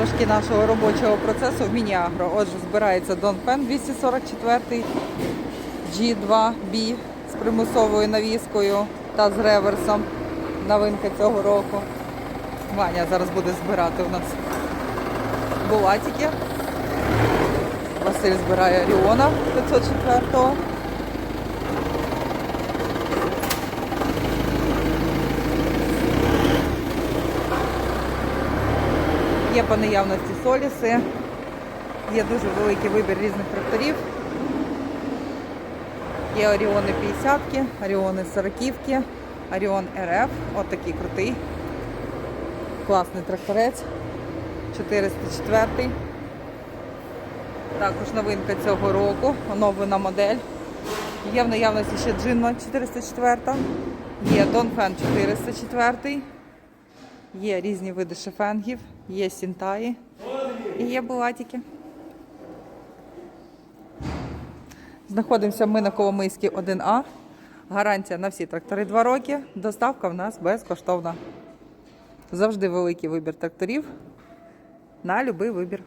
трошки нашого робочого процесу в Міні-Агро. Отже, збирається Донфен 244 G2B з примусовою навіскою та з реверсом. Новинка цього року. Ваня зараз буде збирати у нас булатики. Василь збирає Ріона 504-го. Є по наявності соліси, є дуже великий вибір різних тракторів. Є Оріони 50, Оріони 40, Оріон РФ, от такий крутий. Класний тракторець. 404. Також новинка цього року, оновлена модель. Є в наявності ще Джинма 404, є Донфен 404, є різні види шефенгів, є сінтаї і є булатики. Знаходимося ми на Коломийській 1А. Гарантія на всі трактори 2 роки. Доставка в нас безкоштовна. Завжди великий вибір тракторів на будь-який вибір.